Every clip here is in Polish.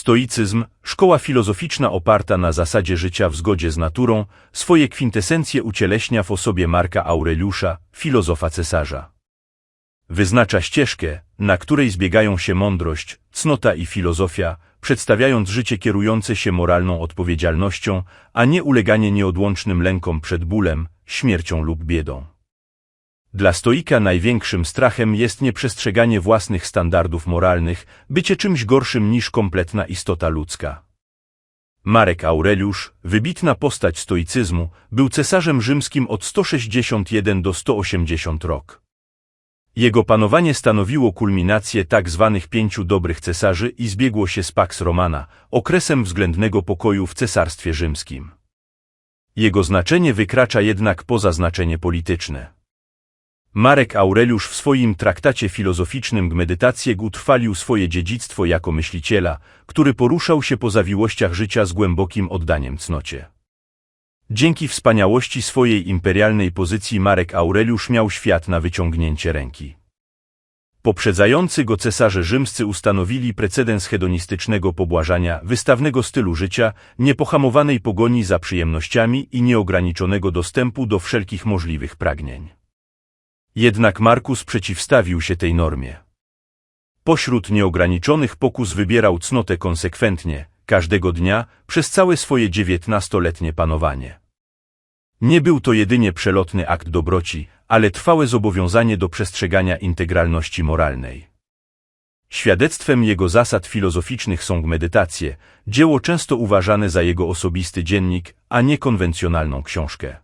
Stoicyzm, szkoła filozoficzna oparta na zasadzie życia w zgodzie z naturą, swoje kwintesencje ucieleśnia w osobie Marka Aureliusza, filozofa cesarza. Wyznacza ścieżkę, na której zbiegają się mądrość, cnota i filozofia, przedstawiając życie kierujące się moralną odpowiedzialnością, a nie uleganie nieodłącznym lękom przed bólem, śmiercią lub biedą. Dla stoika największym strachem jest nieprzestrzeganie własnych standardów moralnych, bycie czymś gorszym niż kompletna istota ludzka. Marek Aureliusz, wybitna postać stoicyzmu, był cesarzem rzymskim od 161 do 180 rok. Jego panowanie stanowiło kulminację tak zwanych pięciu dobrych cesarzy i zbiegło się z Pax Romana, okresem względnego pokoju w cesarstwie rzymskim. Jego znaczenie wykracza jednak poza znaczenie polityczne. Marek Aureliusz w swoim traktacie filozoficznym Gmedytację utrwalił swoje dziedzictwo jako myśliciela, który poruszał się po zawiłościach życia z głębokim oddaniem cnocie. Dzięki wspaniałości swojej imperialnej pozycji Marek Aureliusz miał świat na wyciągnięcie ręki. Poprzedzający go cesarze rzymscy ustanowili precedens hedonistycznego pobłażania, wystawnego stylu życia, niepohamowanej pogoni za przyjemnościami i nieograniczonego dostępu do wszelkich możliwych pragnień. Jednak Markus przeciwstawił się tej normie. Pośród nieograniczonych pokus wybierał cnotę konsekwentnie, każdego dnia, przez całe swoje dziewiętnastoletnie panowanie. Nie był to jedynie przelotny akt dobroci, ale trwałe zobowiązanie do przestrzegania integralności moralnej. Świadectwem jego zasad filozoficznych są medytacje, dzieło często uważane za jego osobisty dziennik, a nie konwencjonalną książkę.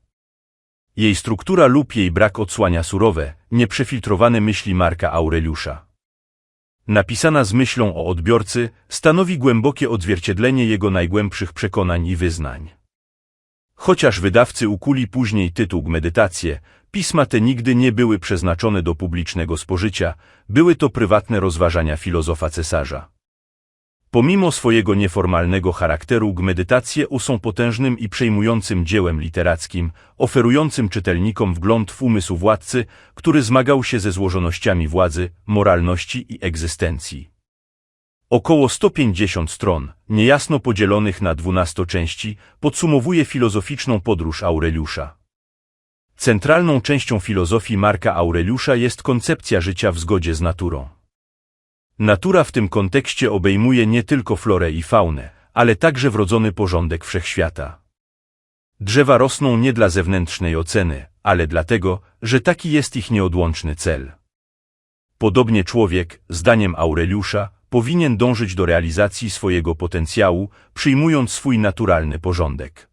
Jej struktura lub jej brak odsłania surowe, nieprzefiltrowane myśli Marka Aureliusza. Napisana z myślą o odbiorcy, stanowi głębokie odzwierciedlenie jego najgłębszych przekonań i wyznań. Chociaż wydawcy ukuli później tytuł Medytacje, pisma te nigdy nie były przeznaczone do publicznego spożycia, były to prywatne rozważania filozofa cesarza. Pomimo swojego nieformalnego charakteru medytacje są potężnym i przejmującym dziełem literackim, oferującym czytelnikom wgląd w umysł władcy, który zmagał się ze złożonościami władzy, moralności i egzystencji. Około 150 stron, niejasno podzielonych na 12 części, podsumowuje filozoficzną podróż Aureliusza. Centralną częścią filozofii Marka Aureliusza jest koncepcja życia w zgodzie z naturą. Natura w tym kontekście obejmuje nie tylko florę i faunę, ale także wrodzony porządek wszechświata. Drzewa rosną nie dla zewnętrznej oceny, ale dlatego, że taki jest ich nieodłączny cel. Podobnie człowiek, zdaniem Aureliusza, powinien dążyć do realizacji swojego potencjału, przyjmując swój naturalny porządek.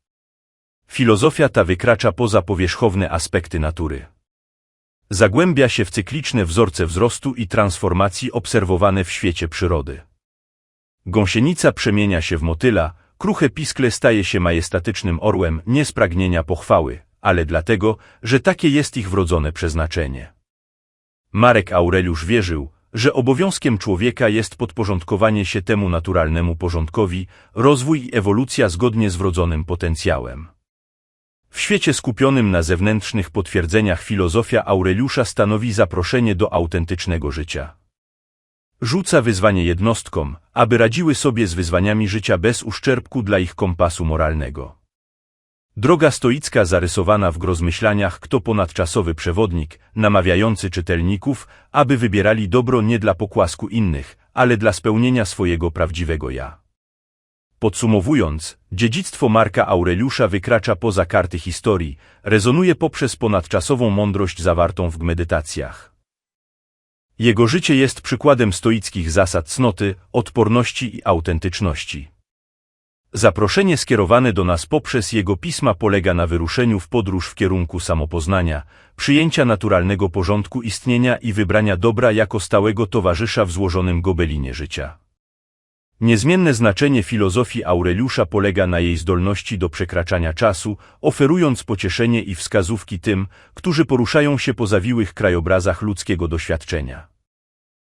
Filozofia ta wykracza poza powierzchowne aspekty natury. Zagłębia się w cykliczne wzorce wzrostu i transformacji obserwowane w świecie przyrody. Gąsienica przemienia się w motyla, kruche piskle staje się majestatycznym orłem nie z pragnienia pochwały, ale dlatego, że takie jest ich wrodzone przeznaczenie. Marek Aureliusz wierzył, że obowiązkiem człowieka jest podporządkowanie się temu naturalnemu porządkowi, rozwój i ewolucja zgodnie z wrodzonym potencjałem. W świecie skupionym na zewnętrznych potwierdzeniach filozofia Aureliusza stanowi zaproszenie do autentycznego życia. Rzuca wyzwanie jednostkom, aby radziły sobie z wyzwaniami życia bez uszczerbku dla ich kompasu moralnego. Droga stoicka zarysowana w grozmyślaniach kto ponadczasowy przewodnik, namawiający czytelników, aby wybierali dobro nie dla pokłasku innych, ale dla spełnienia swojego prawdziwego ja. Podsumowując, dziedzictwo Marka Aureliusza wykracza poza karty historii, rezonuje poprzez ponadczasową mądrość zawartą w medytacjach. Jego życie jest przykładem stoickich zasad cnoty, odporności i autentyczności. Zaproszenie skierowane do nas poprzez jego pisma polega na wyruszeniu w podróż w kierunku samopoznania, przyjęcia naturalnego porządku istnienia i wybrania dobra jako stałego towarzysza w złożonym gobelinie życia. Niezmienne znaczenie filozofii Aureliusza polega na jej zdolności do przekraczania czasu, oferując pocieszenie i wskazówki tym, którzy poruszają się po zawiłych krajobrazach ludzkiego doświadczenia.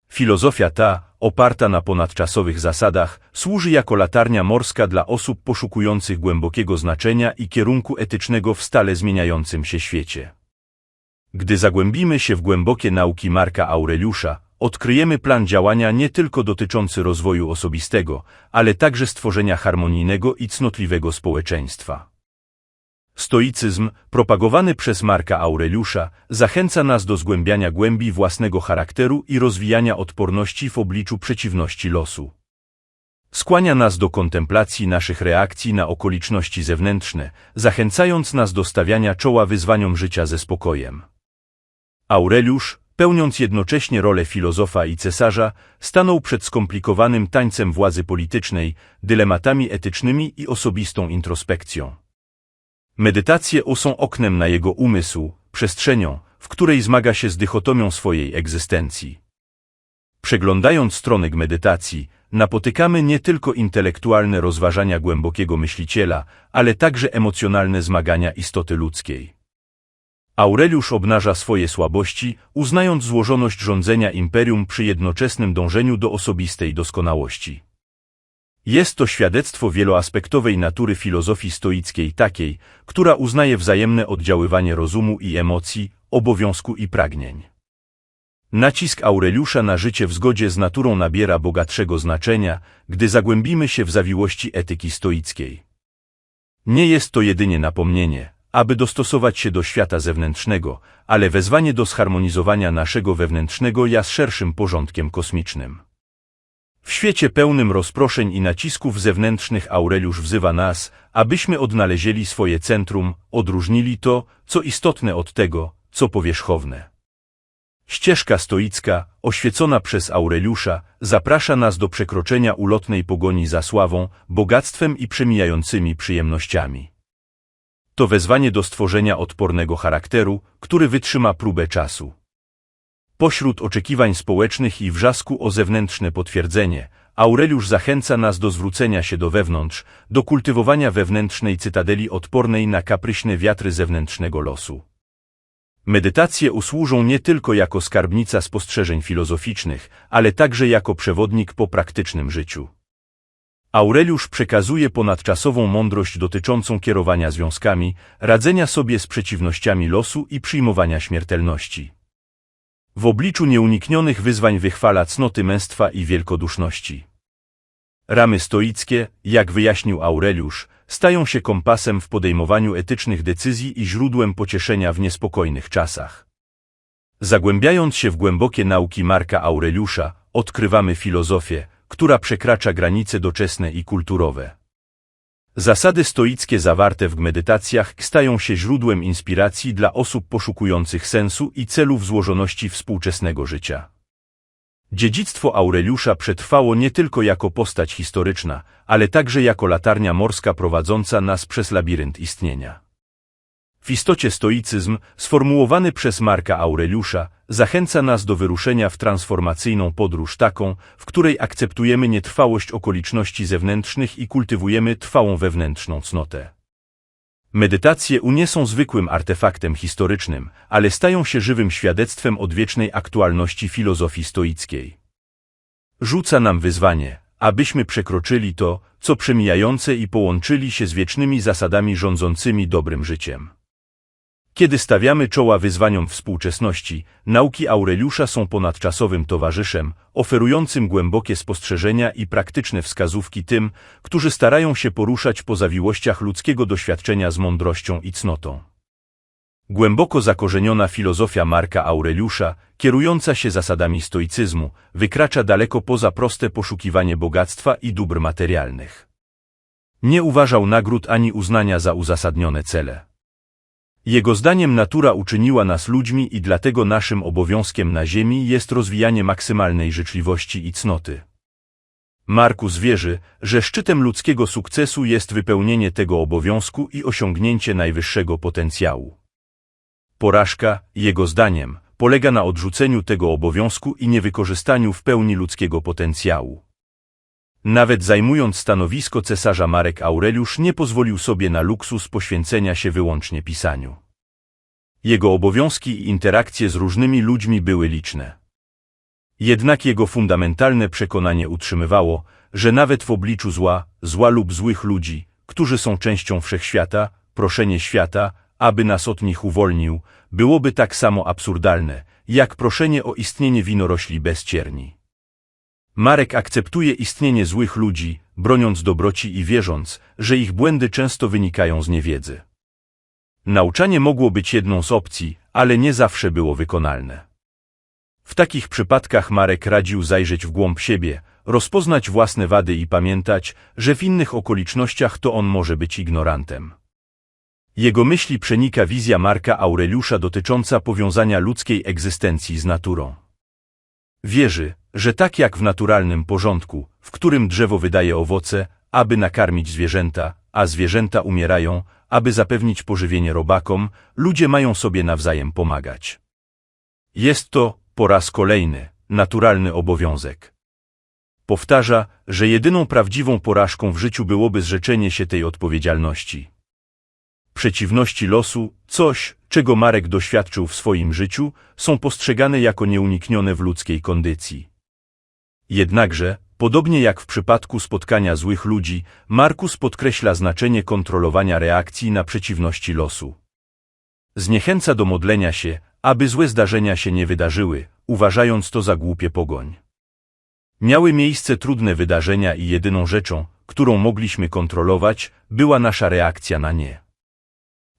Filozofia ta, oparta na ponadczasowych zasadach, służy jako latarnia morska dla osób poszukujących głębokiego znaczenia i kierunku etycznego w stale zmieniającym się świecie. Gdy zagłębimy się w głębokie nauki Marka Aureliusza, odkryjemy plan działania nie tylko dotyczący rozwoju osobistego, ale także stworzenia harmonijnego i cnotliwego społeczeństwa. Stoicyzm, propagowany przez Marka Aureliusza, zachęca nas do zgłębiania głębi własnego charakteru i rozwijania odporności w obliczu przeciwności losu. Skłania nas do kontemplacji naszych reakcji na okoliczności zewnętrzne, zachęcając nas do stawiania czoła wyzwaniom życia ze spokojem. Aureliusz, pełniąc jednocześnie rolę filozofa i cesarza, stanął przed skomplikowanym tańcem władzy politycznej, dylematami etycznymi i osobistą introspekcją. Medytacje są oknem na jego umysł, przestrzenią, w której zmaga się z dychotomią swojej egzystencji. Przeglądając strony medytacji, napotykamy nie tylko intelektualne rozważania głębokiego myśliciela, ale także emocjonalne zmagania istoty ludzkiej. Aureliusz obnaża swoje słabości, uznając złożoność rządzenia imperium przy jednoczesnym dążeniu do osobistej doskonałości. Jest to świadectwo wieloaspektowej natury filozofii stoickiej takiej, która uznaje wzajemne oddziaływanie rozumu i emocji, obowiązku i pragnień. Nacisk Aureliusza na życie w zgodzie z naturą nabiera bogatszego znaczenia, gdy zagłębimy się w zawiłości etyki stoickiej. Nie jest to jedynie napomnienie, aby dostosować się do świata zewnętrznego, ale wezwanie do zharmonizowania naszego wewnętrznego ja z szerszym porządkiem kosmicznym. W świecie pełnym rozproszeń i nacisków zewnętrznych Aureliusz wzywa nas, abyśmy odnalezieli swoje centrum, odróżnili to, co istotne od tego, co powierzchowne. Ścieżka stoicka, oświecona przez Aureliusza, zaprasza nas do przekroczenia ulotnej pogoni za sławą, bogactwem i przemijającymi przyjemnościami. To wezwanie do stworzenia odpornego charakteru, który wytrzyma próbę czasu. Pośród oczekiwań społecznych i wrzasku o zewnętrzne potwierdzenie, Aureliusz zachęca nas do zwrócenia się do wewnątrz, do kultywowania wewnętrznej cytadeli odpornej na kapryśne wiatry zewnętrznego losu. Medytacje usłużą nie tylko jako skarbnica spostrzeżeń filozoficznych, ale także jako przewodnik po praktycznym życiu. Aureliusz przekazuje ponadczasową mądrość dotyczącą kierowania związkami, radzenia sobie z przeciwnościami losu i przyjmowania śmiertelności. W obliczu nieuniknionych wyzwań wychwala cnoty męstwa i wielkoduszności. Ramy stoickie, jak wyjaśnił Aureliusz, stają się kompasem w podejmowaniu etycznych decyzji i źródłem pocieszenia w niespokojnych czasach. Zagłębiając się w głębokie nauki Marka Aureliusza, odkrywamy filozofię, która przekracza granice doczesne i kulturowe. Zasady stoickie zawarte w medytacjach stają się źródłem inspiracji dla osób poszukujących sensu i celów złożoności współczesnego życia. Dziedzictwo Aureliusza przetrwało nie tylko jako postać historyczna, ale także jako latarnia morska prowadząca nas przez labirynt istnienia. W istocie stoicyzm, sformułowany przez Marka Aureliusza, zachęca nas do wyruszenia w transformacyjną podróż taką, w której akceptujemy nietrwałość okoliczności zewnętrznych i kultywujemy trwałą wewnętrzną cnotę. Medytacje nie są zwykłym artefaktem historycznym, ale stają się żywym świadectwem odwiecznej aktualności filozofii stoickiej. Rzuca nam wyzwanie, abyśmy przekroczyli to, co przemijające i połączyli się z wiecznymi zasadami rządzącymi dobrym życiem. Kiedy stawiamy czoła wyzwaniom współczesności, nauki Aureliusza są ponadczasowym towarzyszem, oferującym głębokie spostrzeżenia i praktyczne wskazówki tym, którzy starają się poruszać po zawiłościach ludzkiego doświadczenia z mądrością i cnotą. Głęboko zakorzeniona filozofia Marka Aureliusza, kierująca się zasadami stoicyzmu, wykracza daleko poza proste poszukiwanie bogactwa i dóbr materialnych. Nie uważał nagród ani uznania za uzasadnione cele. Jego zdaniem natura uczyniła nas ludźmi i dlatego naszym obowiązkiem na ziemi jest rozwijanie maksymalnej życzliwości i cnoty. Markus wierzy, że szczytem ludzkiego sukcesu jest wypełnienie tego obowiązku i osiągnięcie najwyższego potencjału. Porażka, jego zdaniem, polega na odrzuceniu tego obowiązku i niewykorzystaniu w pełni ludzkiego potencjału. Nawet zajmując stanowisko cesarza Marek Aureliusz nie pozwolił sobie na luksus poświęcenia się wyłącznie pisaniu. Jego obowiązki i interakcje z różnymi ludźmi były liczne. Jednak jego fundamentalne przekonanie utrzymywało, że nawet w obliczu zła, zła lub złych ludzi, którzy są częścią wszechświata, proszenie świata, aby nas od nich uwolnił, byłoby tak samo absurdalne, jak proszenie o istnienie winorośli bez cierni. Marek akceptuje istnienie złych ludzi, broniąc dobroci i wierząc, że ich błędy często wynikają z niewiedzy. Nauczanie mogło być jedną z opcji, ale nie zawsze było wykonalne. W takich przypadkach Marek radził zajrzeć w głąb siebie, rozpoznać własne wady i pamiętać, że w innych okolicznościach to on może być ignorantem. Jego myśli przenika wizja Marka Aureliusza dotycząca powiązania ludzkiej egzystencji z naturą. Wierzy, że tak jak w naturalnym porządku, w którym drzewo wydaje owoce, aby nakarmić zwierzęta, a zwierzęta umierają, aby zapewnić pożywienie robakom, ludzie mają sobie nawzajem pomagać. Jest to, po raz kolejny, naturalny obowiązek. Powtarza, że jedyną prawdziwą porażką w życiu byłoby zrzeczenie się tej odpowiedzialności. Przeciwności losu, coś, czego Marek doświadczył w swoim życiu, są postrzegane jako nieuniknione w ludzkiej kondycji. Jednakże, podobnie jak w przypadku spotkania złych ludzi, Markus podkreśla znaczenie kontrolowania reakcji na przeciwności losu. Zniechęca do modlenia się, aby złe zdarzenia się nie wydarzyły, uważając to za głupie pogoń. Miały miejsce trudne wydarzenia i jedyną rzeczą, którą mogliśmy kontrolować, była nasza reakcja na nie.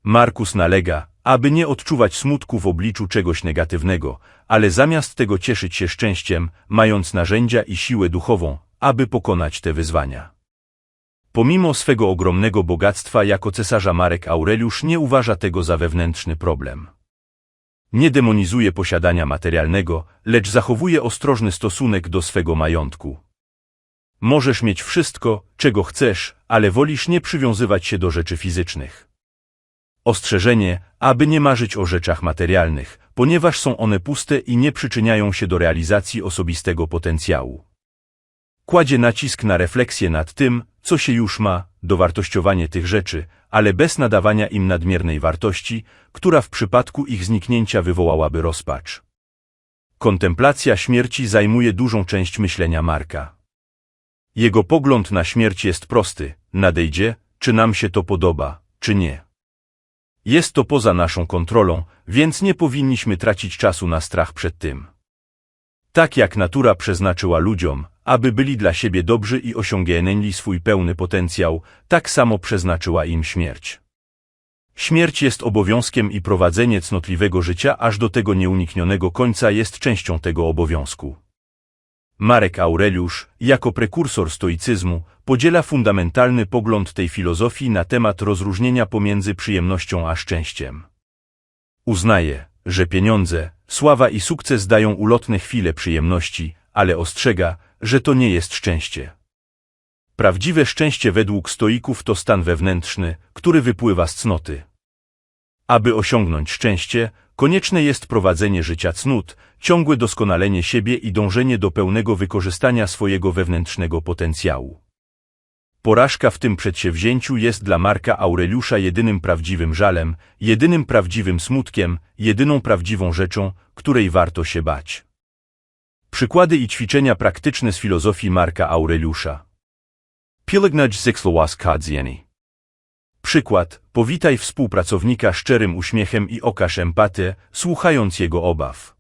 Markus nalega, aby nie odczuwać smutku w obliczu czegoś negatywnego, ale zamiast tego cieszyć się szczęściem, mając narzędzia i siłę duchową, aby pokonać te wyzwania. Pomimo swego ogromnego bogactwa jako cesarza Marek Aureliusz nie uważa tego za wewnętrzny problem. Nie demonizuje posiadania materialnego, lecz zachowuje ostrożny stosunek do swego majątku. Możesz mieć wszystko, czego chcesz, ale wolisz nie przywiązywać się do rzeczy fizycznych. Ostrzeżenie, aby nie marzyć o rzeczach materialnych, ponieważ są one puste i nie przyczyniają się do realizacji osobistego potencjału. Kładzie nacisk na refleksję nad tym, co się już ma, dowartościowanie tych rzeczy, ale bez nadawania im nadmiernej wartości, która w przypadku ich zniknięcia wywołałaby rozpacz. Kontemplacja śmierci zajmuje dużą część myślenia Marka. Jego pogląd na śmierć jest prosty, nadejdzie, czy nam się to podoba, czy nie. Jest to poza naszą kontrolą, więc nie powinniśmy tracić czasu na strach przed tym. Tak jak natura przeznaczyła ludziom, aby byli dla siebie dobrzy i osiągnęli swój pełny potencjał, tak samo przeznaczyła im śmierć. Śmierć jest obowiązkiem i prowadzenie cnotliwego życia aż do tego nieuniknionego końca jest częścią tego obowiązku. Marek Aureliusz, jako prekursor stoicyzmu, podziela fundamentalny pogląd tej filozofii na temat rozróżnienia pomiędzy przyjemnością a szczęściem. Uznaje, że pieniądze, sława i sukces dają ulotne chwile przyjemności, ale ostrzega, że to nie jest szczęście. Prawdziwe szczęście według stoików to stan wewnętrzny, który wypływa z cnoty. Aby osiągnąć szczęście, konieczne jest prowadzenie życia cnót, ciągłe doskonalenie siebie i dążenie do pełnego wykorzystania swojego wewnętrznego potencjału. Porażka w tym przedsięwzięciu jest dla Marka Aureliusza jedynym prawdziwym żalem, jedynym prawdziwym smutkiem, jedyną prawdziwą rzeczą, której warto się bać. Przykłady i ćwiczenia praktyczne z filozofii Marka Aureliusza. Pielęgnać zexlowas kadzieni. Przykład. Powitaj współpracownika szczerym uśmiechem i okaż empatę, słuchając jego obaw.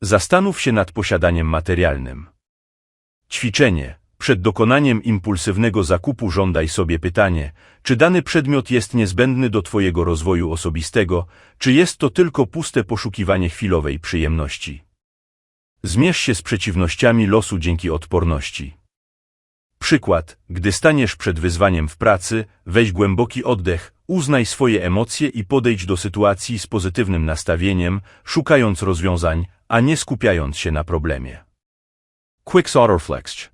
Zastanów się nad posiadaniem materialnym. Ćwiczenie. Przed dokonaniem impulsywnego zakupu żądaj sobie pytanie, czy dany przedmiot jest niezbędny do Twojego rozwoju osobistego, czy jest to tylko puste poszukiwanie chwilowej przyjemności. Zmierz się z przeciwnościami losu dzięki odporności. Przykład, gdy staniesz przed wyzwaniem w pracy, weź głęboki oddech, uznaj swoje emocje i podejdź do sytuacji z pozytywnym nastawieniem, szukając rozwiązań, a nie skupiając się na problemie. Quick Flex.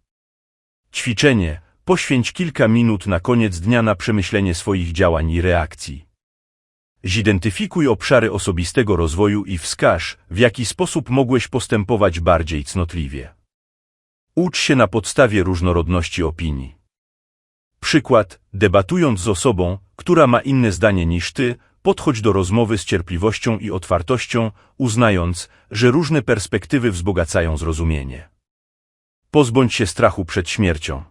Ćwiczenie. Poświęć kilka minut na koniec dnia na przemyślenie swoich działań i reakcji. Zidentyfikuj obszary osobistego rozwoju i wskaż, w jaki sposób mogłeś postępować bardziej cnotliwie. Ucz się na podstawie różnorodności opinii. Przykład, debatując z osobą, która ma inne zdanie niż ty, podchodź do rozmowy z cierpliwością i otwartością, uznając, że różne perspektywy wzbogacają zrozumienie. Pozbądź się strachu przed śmiercią.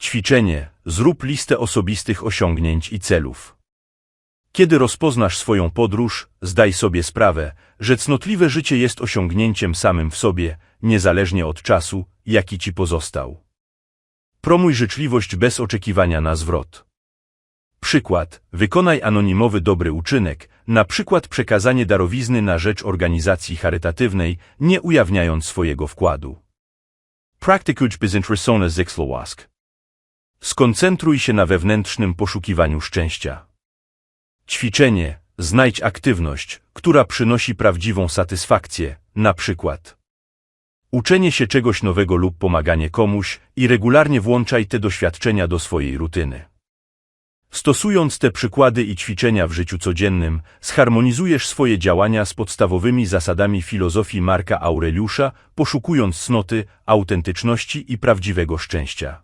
Ćwiczenie. Zrób listę osobistych osiągnięć i celów. Kiedy rozpoznasz swoją podróż, zdaj sobie sprawę, że cnotliwe życie jest osiągnięciem samym w sobie, niezależnie od czasu, jaki ci pozostał. Promuj życzliwość bez oczekiwania na zwrot. Przykład. Wykonaj anonimowy dobry uczynek, na przykład przekazanie darowizny na rzecz organizacji charytatywnej, nie ujawniając swojego wkładu. Praktykuj bezinteresowne zexlołask. Skoncentruj się na wewnętrznym poszukiwaniu szczęścia. Ćwiczenie. Znajdź aktywność, która przynosi prawdziwą satysfakcję, na przykład uczenie się czegoś nowego lub pomaganie komuś i regularnie włączaj te doświadczenia do swojej rutyny. Stosując te przykłady i ćwiczenia w życiu codziennym, zharmonizujesz swoje działania z podstawowymi zasadami filozofii Marka Aureliusza, poszukując cnoty, autentyczności i prawdziwego szczęścia.